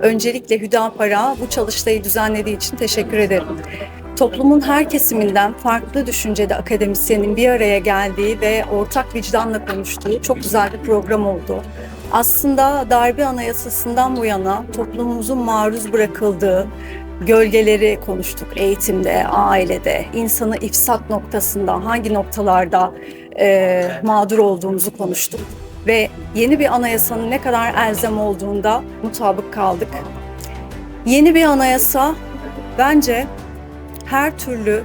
Öncelikle Hüdapar'a bu çalıştayı düzenlediği için teşekkür ederim. Toplumun her kesiminden farklı düşüncede akademisyenin bir araya geldiği ve ortak vicdanla konuştuğu çok güzel bir program oldu. Aslında darbe anayasasından bu yana toplumumuzun maruz bırakıldığı gölgeleri konuştuk eğitimde, ailede, insanı ifsat noktasında hangi noktalarda e, mağdur olduğumuzu konuştuk. Ve yeni bir anayasanın ne kadar elzem olduğunda mutabık kaldık. Yeni bir anayasa bence her türlü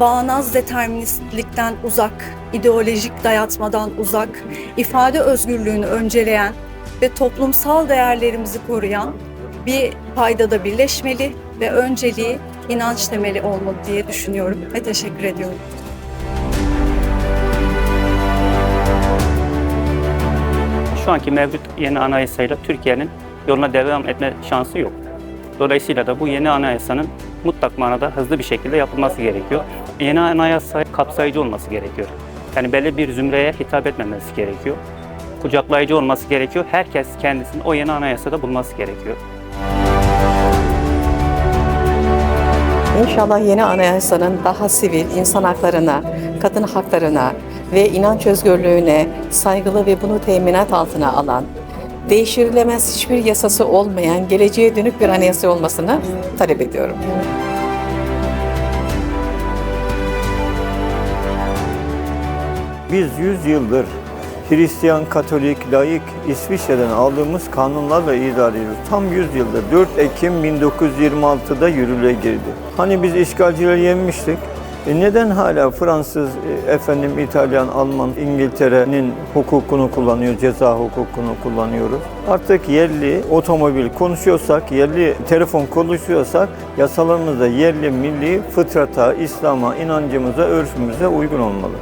bağnaz deterministlikten uzak, ideolojik dayatmadan uzak, ifade özgürlüğünü önceleyen ve toplumsal değerlerimizi koruyan bir paydada birleşmeli ve önceliği inanç temeli olmalı diye düşünüyorum ve teşekkür ediyorum. Şu anki mevcut yeni anayasayla Türkiye'nin yoluna devam etme şansı yok. Dolayısıyla da bu yeni anayasanın mutlak manada hızlı bir şekilde yapılması gerekiyor. Yeni anayasa kapsayıcı olması gerekiyor. Yani belli bir zümreye hitap etmemesi gerekiyor. Kucaklayıcı olması gerekiyor. Herkes kendisini o yeni anayasada bulması gerekiyor. İnşallah yeni anayasanın daha sivil, insan haklarına, kadın haklarına ve inanç özgürlüğüne saygılı ve bunu teminat altına alan, değiştirilemez hiçbir yasası olmayan, geleceğe dönük bir anayasa olmasını talep ediyorum. Biz 100 yıldır Hristiyan, Katolik, laik İsviçre'den aldığımız kanunlarla idare ediyoruz. Tam 100 yıldır. 4 Ekim 1926'da yürürlüğe girdi. Hani biz işgalcileri yenmiştik. E neden hala Fransız, e, efendim İtalyan, Alman, İngiltere'nin hukukunu kullanıyor, ceza hukukunu kullanıyoruz? Artık yerli otomobil konuşuyorsak, yerli telefon konuşuyorsak yasalarımızda yerli, milli, fıtrata, İslam'a, inancımıza, örfümüze uygun olmalı.